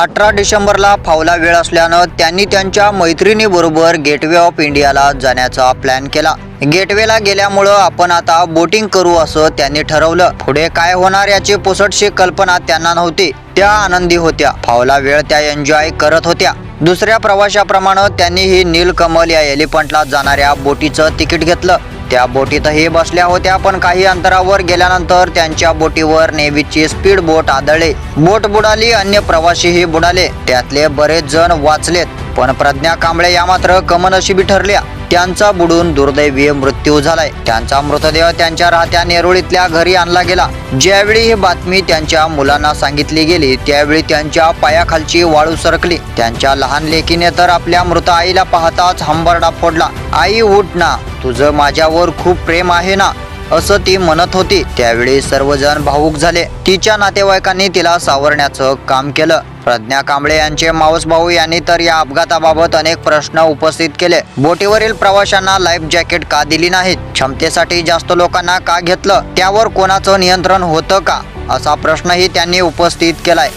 अठरा डिसेंबरला फावला वेळ असल्यानं त्यांनी त्यांच्या मैत्रिणीबरोबर गेटवे ऑफ इंडियाला जाण्याचा प्लॅन केला. गेटवेला गेल्यामुळं आपण आता बोटिंग करू असं त्यांनी ठरवलं. पुढे काय होणार याची पुसटशी कल्पना त्यांना नव्हती. त्या आनंदी होत्या. फावला वेळ त्या एन्जॉय करत होत्या. दुसऱ्या प्रवाशाप्रमाणे त्यांनी ही नीलकमल या एलिफंटला जाणाऱ्या बोटीचं तिकीट घेतलं. त्या बोटीतही बसल्या होत्या पण काही अंतरावर गेल्यानंतर त्यांच्या बोटीवर नेव्हीची स्पीड बोट आदळले. बोट बुडाली अन्य प्रवासीही बुडाले. त्यातले बरेच जण वाचलेत पण प्रज्ञा कांबळे या मात्र कमनशिबी ठरल्या. त्यांचा बुडून दुर्दैवीय मृत्यू झालाय. त्यांचा मृतदेह त्यांच्या राहत्या नेरुळीतल्या घरी आणला गेला. ज्यावेळी ही बातमी त्यांच्या मुलांना सांगितली गेली त्यावेळी त्यांच्या पायाखालची वाळू सरकली. त्यांच्या लहान लेकीने तर आपल्या मृत आईला पाहताच हंबरडा फोडला. आई उठ ना. तुझं माझ्यावर खूप प्रेम आहे ना असं ती म्हणत होती. त्यावेळी सर्वजण भावूक झाले. तिच्या नातेवाईकांनी तिला सावरण्याचं काम केलं. प्रज्ञा कांबळे यांचे मावस भाऊ यांनी तर या अपघाताबाबत अनेक प्रश्न उपस्थित केले. बोटीवरील प्रवाशांना लाईफ जॅकेट का दिली नाहीत? क्षमतेसाठी जास्त लोकांना का घेतलं? त्यावर कोणाचं नियंत्रण होतं का? असा प्रश्नही त्यांनी उपस्थित केलाय.